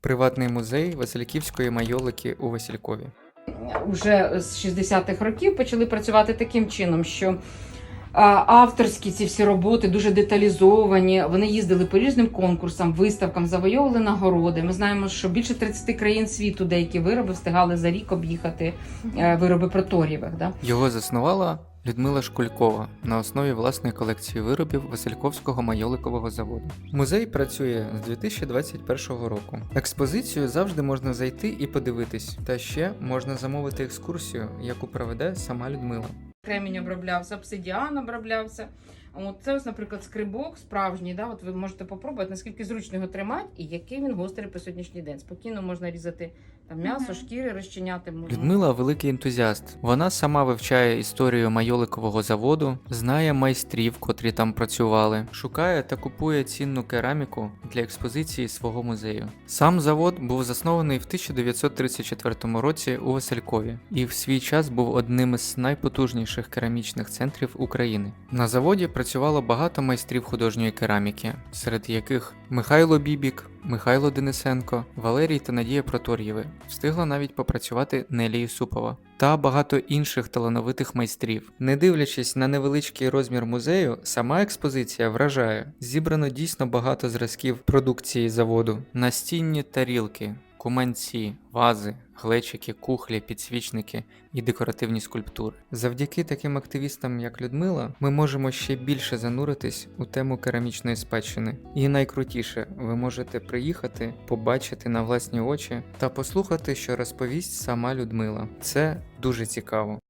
Приватний музей Васильківської майолики у Василькові. Уже з 60-х років почали працювати таким чином, що авторські ці всі роботи дуже деталізовані. Вони їздили по різним конкурсам, виставкам, завойовували нагороди. Ми знаємо, що більше 30 країн світу деякі вироби встигали за рік об'їхати е, вироби проторієвих. Да? Його заснувала Людмила Шкулькова на основі власної колекції виробів Васильковського майоликового заводу. Музей працює з 2021 року. Експозицію завжди можна зайти і подивитись, та ще можна замовити екскурсію, яку проведе сама Людмила. Кремінь оброблявся, обсидіан оброблявся. От це ось, наприклад, скрибок справжній. Да? От ви можете попробувати, наскільки зручно його тримати і який він гострий по сьогоднішній день. Спокійно можна різати там м'ясо, Мгм. шкіри, розчиняти. можна. Людмила великий ентузіаст. Вона сама вивчає історію майоликового заводу, знає майстрів, котрі там працювали, шукає та купує цінну кераміку для експозиції свого музею. Сам завод був заснований в 1934 році у Василькові і в свій час був одним із найпотужніших керамічних центрів України. На заводі працювало багато майстрів художньої кераміки, серед яких Михайло Бібік, Михайло Денисенко, Валерій та Надія Протор'єви. Встигла навіть попрацювати Нелі Юсупова та багато інших талановитих майстрів. Не дивлячись на невеличкий розмір музею, сама експозиція вражає. Зібрано дійсно багато зразків продукції заводу: настінні тарілки, куманці, вази, глечики, кухлі, підсвічники і декоративні скульптури. Завдяки таким активістам, як Людмила, ми можемо ще більше зануритись у тему керамічної спадщини. І найкрутіше, ви можете приїхати, побачити на власні очі та послухати, що розповість сама Людмила. Це дуже цікаво.